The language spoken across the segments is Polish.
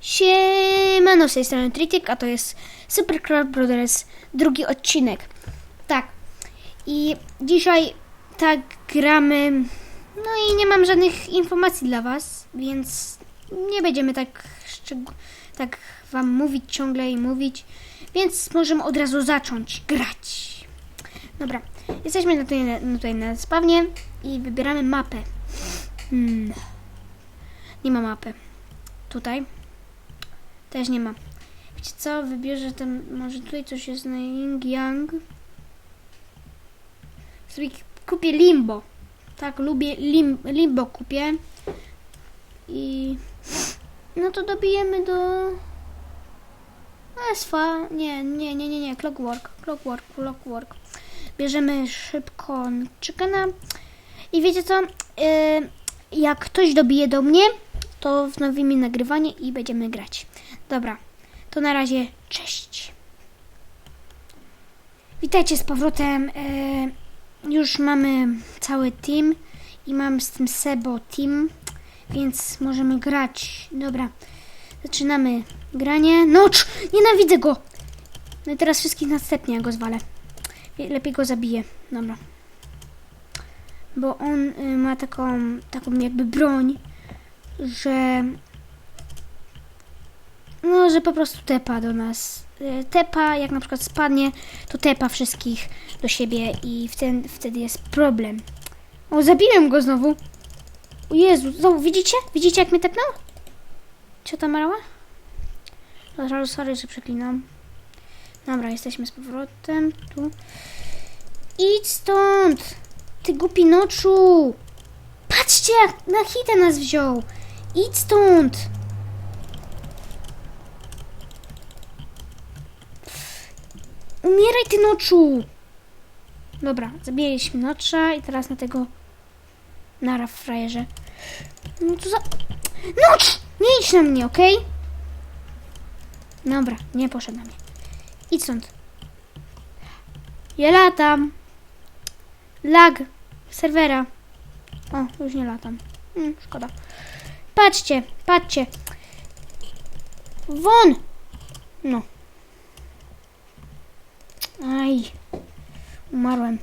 Siemano, z tej strony Tritik, a to jest Super Brothers, drugi odcinek. Tak. I dzisiaj tak gramy. No i nie mam żadnych informacji dla Was, więc nie będziemy tak tak Wam mówić ciągle i mówić, więc możemy od razu zacząć grać. Dobra, jesteśmy na tutaj, na, tutaj na spawnie i wybieramy mapę. Hmm. Nie ma mapy. Tutaj. Też nie ma. Wiecie co? Wybierze tam, może tutaj coś jest na Ying Yang. Sobie kupię Limbo. Tak, lubię lim, Limbo kupię. I no to dobijemy do Esfa. Nie, nie, nie, nie, nie. Clockwork, Clockwork, Clockwork. Bierzemy szybko chickena. I wiecie co? Yy, jak ktoś dobije do mnie, to wznowimy nagrywanie i będziemy grać. Dobra, to na razie cześć. Witajcie z powrotem. E, już mamy cały team i mam z tym Sebo team, więc możemy grać. Dobra, zaczynamy granie. Nocz! Nienawidzę go! No i teraz wszystkich następnie go zwalę. Lepiej go zabiję. Dobra. Bo on y, ma taką, taką jakby broń, że no, że po prostu tepa do nas. Y, Tepa, jak na przykład spadnie, to tepa wszystkich do siebie i wtedy, wtedy jest problem. O, zabiłem go znowu. O Jezu, znowu, widzicie? Widzicie jak mnie tepnął? Ciota Marała? Dobra, sorry, że przeklinam. Dobra, jesteśmy z powrotem. Tu. Idź stąd! Ty głupi noczu! Patrzcie, jak na hitę nas wziął! Idź stąd! Umieraj ty noczu! Dobra, zabiliśmy nocza i teraz na tego nara w. No co za... Nocz! Nie idź na mnie, okej? Dobra, nie poszedł na mnie. Idź stąd. Ja latam. Lag serwera. O, już nie latam. Hmm, szkoda. Patrzcie, patrzcie. Won! No. Aj. Umarłem.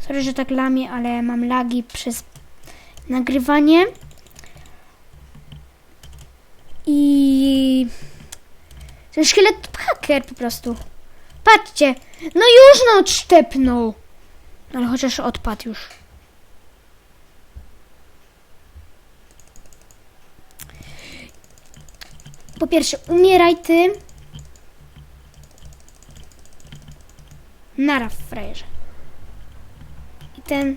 Sorry, że tak lamię, ale mam lagi przez nagrywanie. I... Ten szkielet to haker po prostu. Patrzcie. No już no odszczepnął. Ale chociaż odpadł już. Po pierwsze, umieraj ty. Nara frajerze. I ten...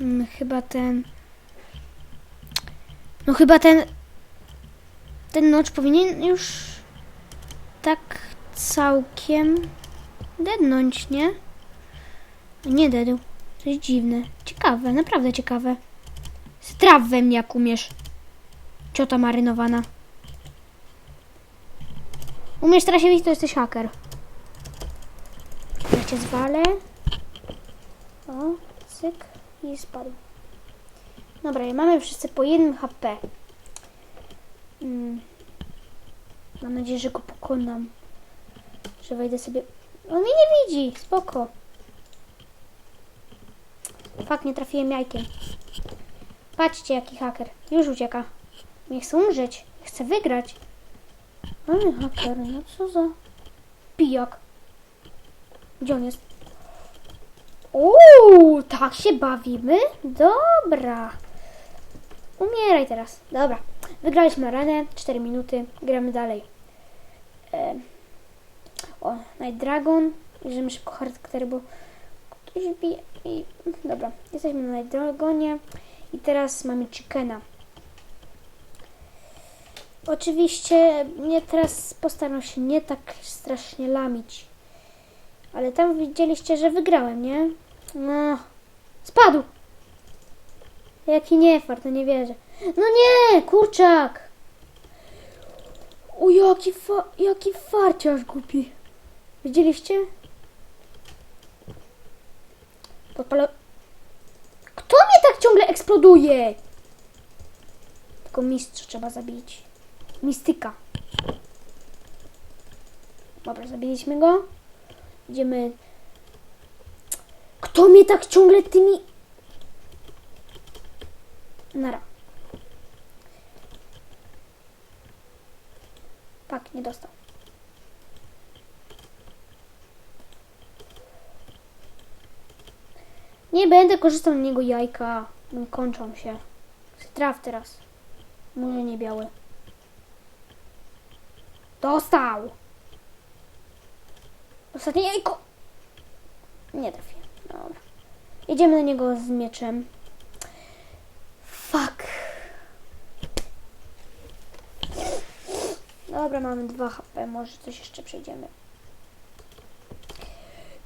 mm, chyba ten... No chyba ten... Ten nocz powinien już... Tak całkiem... Dednąć, nie? Nie dedł. To jest dziwne. Ciekawe, naprawdę ciekawe. Straw we mnie jak umiesz. Ciota marynowana. Umiesz trafić, to jesteś haker. Cię zwalę. O, cyk. I spadł. Dobra, i mamy wszyscy po jednym HP. Mm. Mam nadzieję, że go pokonam. Że wejdę sobie... On mnie nie widzi. Spoko. Fakt, nie trafiłem jajkiem. Patrzcie, jaki haker. Już ucieka. Nie chce umrzeć. Chce wygrać. Ale haker, no co za pijak. Gdzie on jest? Uuu, tak się bawimy? Dobra. Umieraj teraz. Dobra. Wygraliśmy arenę. 4 minuty. Gramy dalej. E, o, Night Dragon. Bierzemy szybko charaktery, bo ktoś bije. I, dobra, jesteśmy na Night Dragonie. I teraz mamy chickena. Oczywiście nie teraz postaram się nie tak strasznie lamić. Ale tam widzieliście, że wygrałem, nie? No. Spadł! Jaki niefart, no nie wierzę. No nie, kurczak! O, jaki, fa jaki farciarz głupi. Widzieliście? Podpalę... Kto mnie tak ciągle eksploduje? Tylko mistrz trzeba zabić. Mistyka. Dobra, zabiliśmy go. Idziemy. Kto mnie tak ciągle tymi... Nara. Tak, nie dostał. Nie będę korzystał na niego jajka. No, kończą się. Traf teraz. Może nie biały. Dostał! Ostatnie jajko! Nie trafię. Dobra. Jedziemy na niego z mieczem. Fuck. Dobra, mamy 2 HP. Może coś jeszcze przejdziemy.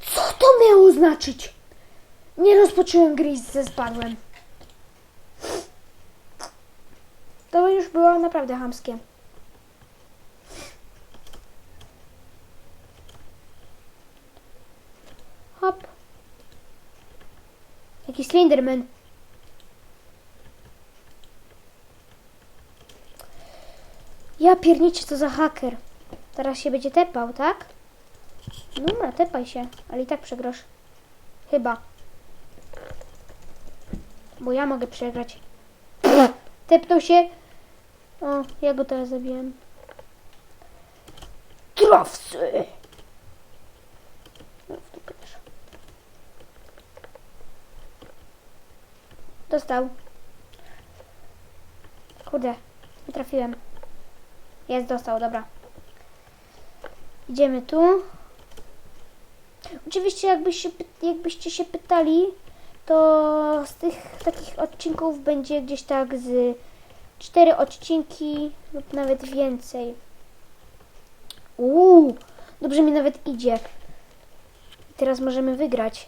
Co to miało znaczyć? Nie rozpocząłem gry i spadłem. To już było naprawdę hamskie. Jaki Slenderman. Ja piernicie, co za haker. Teraz się będzie tepał, tak? Dobra, tepaj się, ale i tak przegrasz. Chyba. Bo ja mogę przegrać. Tepnął się. O, ja go teraz zabiłem. Trafcy! No, w dupę też. Dostał. Kurde, nie trafiłem. Jest, dostał, dobra. Idziemy tu. Oczywiście, jakbyście, jakbyście się pytali, to z tych takich odcinków będzie gdzieś tak z cztery odcinki lub nawet więcej. Uuu, dobrze mi nawet idzie. Teraz możemy wygrać,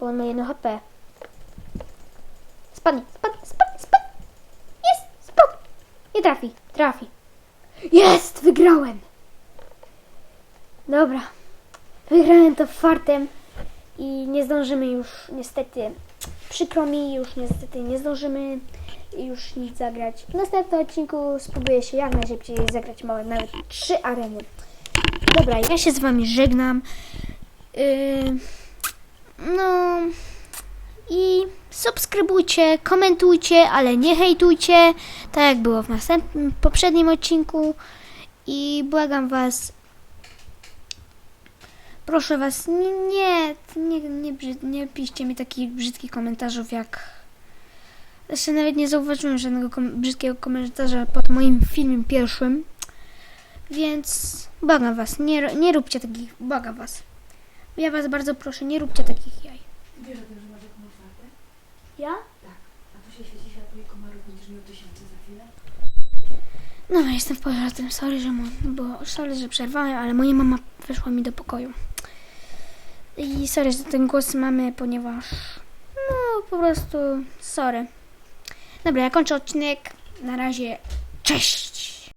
bo on ma jedno HP. Spadnie, spadnie, spadnie, spadnie. Jest, spadł. Nie trafi, trafi. Jest, wygrałem. Dobra, wygrałem to fartem i nie zdążymy już niestety, przykro mi, już niestety nie zdążymy już nic zagrać. W następnym odcinku spróbuję się jak najszybciej zagrać małe, nawet trzy areny. Dobra, ja się z wami żegnam. Yy, no i subskrybujcie, komentujcie, ale nie hejtujcie, tak jak było w następnym, poprzednim odcinku. I błagam was, proszę was, nie, nie, nie, nie, piszcie mi takich brzydkich komentarzów jak... Jeszcze nawet nie zauważyłem żadnego kom- brzydkiego komentarza pod moim filmem pierwszym. Więc błagam was, nie, nie róbcie takich, błagam was. Ja was bardzo proszę, nie róbcie takich jaj. Wiesz o tym, że masz okno otwarte? Ja? A tu się świeci światło i komarów będziesz miał tysiące za chwilę? No, jestem w powrotem. Sorry, że, mo- bo, sorry, że przerwałem, ale moja mama weszła mi do pokoju. I sorry, że ten głos mamy, ponieważ no po prostu sorry. Dobra, ja kończę odcinek. Na razie, cześć!